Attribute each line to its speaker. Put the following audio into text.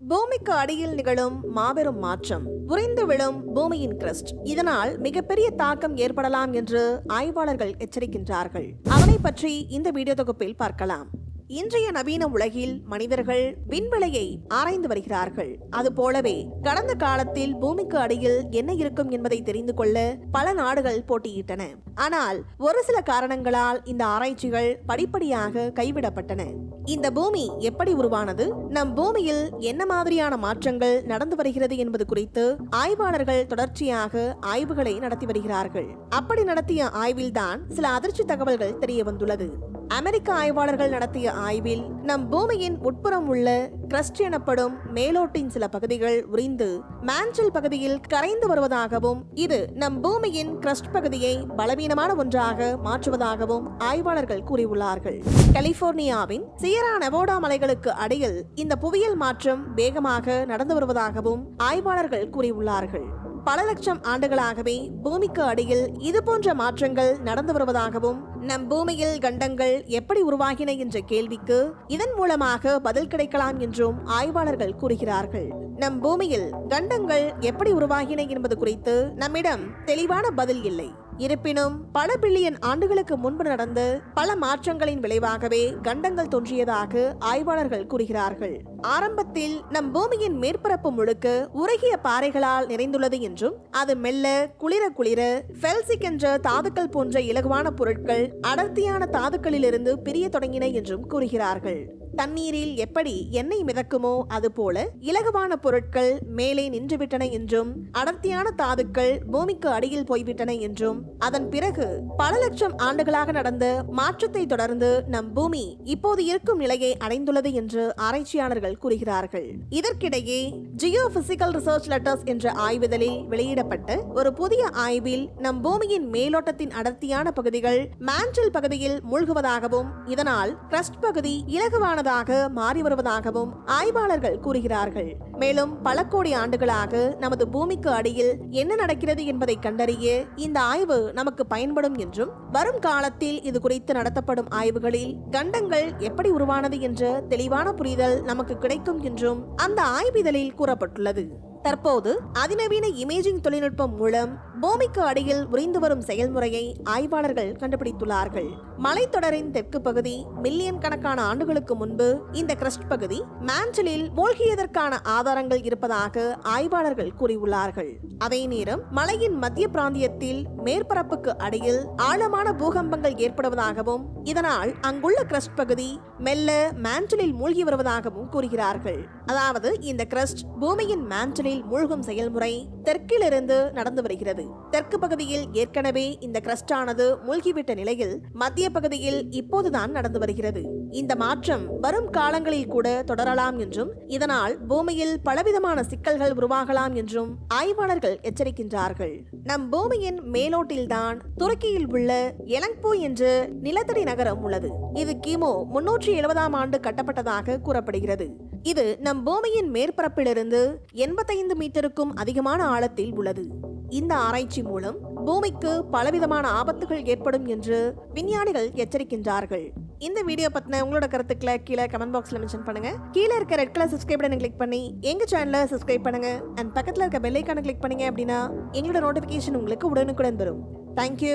Speaker 1: பூமிக்கு அடியில் நிகழும் மாபெரும் மாற்றம். உறைந்து விழும் பூமியின் கிரஸ்ட் இதனால் மிகப்பெரிய தாக்கம் ஏற்படலாம் என்று ஆய்வாளர்கள் எச்சரிக்கின்றார்கள். அவனை பற்றி இந்த வீடியோ தொகுப்பில் பார்க்கலாம். இன்றைய நவீன உலகில் மனிதர்கள் விண்வெளியை ஆராய்ந்து வருகிறார்கள். அது போலவே கடந்த காலத்தில் பூமிக்கு அடியில் என்ன இருக்கும் என்பதை தெரிந்து கொள்ள பல நாடுகள் போட்டியிட்டன. ஆனால் ஒரு சில காரணங்களால் இந்த ஆராய்ச்சிகள் படிப்படியாக கைவிடப்பட்டன. இந்த பூமி எப்படி உருவானது? நம் பூமியில் என்ன மாதிரியான மாற்றங்கள் நடந்து வருகிறது என்பது குறித்து ஆய்வாளர்கள் தொடர்ச்சியாக ஆய்வுகளை நடத்தி வருகிறார்கள். அப்படி நடத்திய ஆய்வில்தான் சில அதிர்ச்சி தகவல்கள் தெரிய வந்துள்ளது. அமெரிக்க ஆய்வாளர்கள் நடத்திய ஆய்வில் நம் பூமியின் உட்புறம் உள்ள கிரஸ்ட் எனப்படும் மேலோட்டின் சில பகுதிகள் உறிந்து மான்சல் பகுதியில் கரைந்து வருவதாகவும் இது நம் பூமியின் கிரஸ்ட் பகுதியை பலவீனமான ஒன்றாக மாற்றுவதாகவும் ஆய்வாளர்கள் கூறியுள்ளார்கள். கலிபோர்னியாவின் சியரா நெவோடா மலைகளுக்கு அடியில் இந்த புவியியல் மாற்றம் வேகமாக நடந்து வருவதாகவும் ஆய்வாளர்கள் கூறியுள்ளார்கள். பல லட்சம் ஆண்டுகளாகவே பூமிக்கு அடியில் இது போன்ற மாற்றங்கள் நடந்து வருவதாகவும் நம் பூமியில் கண்டங்கள் எப்படி உருவாகின என்ற கேள்விக்கு இதன் மூலமாக பதில் கிடைக்கலாம் என்றும் ஆய்வாளர்கள் கூறுகிறார்கள். நம் பூமியில் கண்டங்கள் எப்படி உருவாகின என்பது குறித்து நம்மிடம் தெளிவான பதில் இல்லை. இருப்பினும் பல பில்லியன் ஆண்டுகளுக்கு முன்பு நடந்து பல மாற்றங்களின் விளைவாகவே கண்டங்கள் தோன்றியதாக ஆய்வாளர்கள் கூறுகிறார்கள். ஆரம்பத்தில் நம் பூமியின் மேற்பரப்பு முழுக்க உருகிய பாறைகளால் நிறைந்துள்ளது என்றும் அது மெல்ல குளிர குளிர ஃபெல்சிக் என்ற தாதுக்கள் போன்ற இலகுவான பொருட்கள் அடர்த்தியான தாதுக்களிலிருந்து பிரிய தொடங்கின என்றும் கூறுகிறார்கள். தண்ணீரில் எப்படி எண்ணெய் மிதக்குமோ அதுபோல இலகுவான பொருட்கள் மேலே நின்றுவிட்டன என்றும் அடர்த்தியான தாதுக்கள் பூமிக்கு அடியில் போய்விட்டன என்றும் அதன் பிறகு பல லட்சம் ஆண்டுகளாக நடந்த மாற்றத்தை தொடர்ந்து நம் பூமி இப்போது இருக்கும் நிலையை அடைந்துள்ளது என்று ஆராய்ச்சியாளர்கள் கூறுகிறார்கள். இதற்கிடையே ஜியோ பிசிக்கல் ரிசர்ச் லெட்டர்ஸ் என்ற ஆய்வுதலில் வெளியிடப்பட்ட ஒரு புதிய ஆய்வில் நம் பூமியின் மேலோட்டத்தின் அடர்த்தியான பகுதிகள் மான்டல் பகுதியில் மூழ்குவதாகவும் இதனால் கிரஸ்ட் பகுதி இலகுவானதாக மாறி வருவதாகவும் ஆய்வாளர்கள் கூறுகிறார்கள். மேலும் பல கோடி ஆண்டுகளாக நமது பூமிக்கு அடியில் என்ன நடக்கிறது என்பதை கண்டறிய இந்த ஆய்வு நமக்கு பயன்படும் என்றும் வரும் காலத்தில் இது குறித்து நடத்தப்படும் ஆய்வுகளில் கண்டங்கள் எப்படி உருவானது என்ற தெளிவான புரிதல் நமக்கு கிடைக்கும் என்றும் அந்த ஆய்விதழில் கூறப்பட்டுள்ளது. தற்போது அதிநவீன இமேஜிங் தொழில்நுட்பம் மூலம் பூமிக்கு அடியில் உறைந்து வரும் செயல்முறையை ஆய்வாளர்கள் கண்டுபிடித்துள்ளார்கள். மலைத்தொடரின் தெற்கு பகுதி மில்லியன் கணக்கான ஆண்டுகளுக்கு முன்பு இந்த கிரஸ்ட் பகுதி மான்டலில் மூழ்கியதற்கான ஆதாரங்கள் இருப்பதாக ஆய்வாளர்கள் கூறியுள்ளார்கள். அதே நேரம் மலையின் மத்திய பிராந்தியத்தில் மேற்பரப்புக்கு அடியில் ஆழமான பூகம்பங்கள் ஏற்படுவதாகவும் இதனால் அங்குள்ள கிரஸ்ட் பகுதி மெல்ல மான்டலில் மூழ்கி வருவதாகவும் கூறுகிறார்கள். அதாவது இந்த கிரஸ்ட் பூமியின் மான்டலில் மூழ்கும் செயல்முறை. தெற்கிலிருந்து நடந்து வருகிறது. தெற்கு பகுதியில் ஏற்கனவே இந்த கிரஸ்டானது மூழ்கிவிட்ட நிலையில் மத்திய பகுதியில் இப்போதுதான் நடந்து வருகிறது. இந்த மாற்றம் வரும் காலங்களில் கூட தொடரலாம் என்றும் இதனால் பூமியில் பலவிதமான சிக்கல்கள் உருவாகலாம் என்றும் ஆய்வாளர்கள் எச்சரிக்கின்றார்கள். நம் பூமியின் மேலோட்டில்தான் துருக்கியில் உள்ள எலங்பூ என்ற நிலத்தடி நகரம் உள்ளது. இது கிமு முன்னூற்றி எழுபதாம் ஆண்டு கட்டப்பட்டதாக கூறப்படுகிறது. இது நம் பூமியின் மேற்பரப்பிலிருந்து எண்பத்தைந்து மீட்டருக்கும் அதிகமான காலத்தில் உள்ளது. இந்த ஆராய்ச்சி மூலம் பூமிக்கு பலவிதமான ஆபத்துகள் ஏற்படும் என்று விஞ்ஞானிகள் எச்சரிக்கின்றார்கள். இந்த வீடியோ பத்தின உங்களோட கருத்துக்களை கீழே கமெண்ட் பாக்ஸ்ல மென்ஷன் பண்ணுங்க. கீழே இருக்க ரெட் கலர் சப்ஸ்கிரைப் பட்டனை கிளிக் பண்ணி எங்க சேனலை சப்ஸ்கிரைப் பண்ணுங்க. அண்ட் பக்கத்துல இருக்க பெல் ஐக்கானை கிளிக் பண்ணீங்க அப்படின்னா எங்களோட நோட்டிபிகேஷன் உங்களுக்கு உடனுக்குடன் வரும். தேங்க்யூ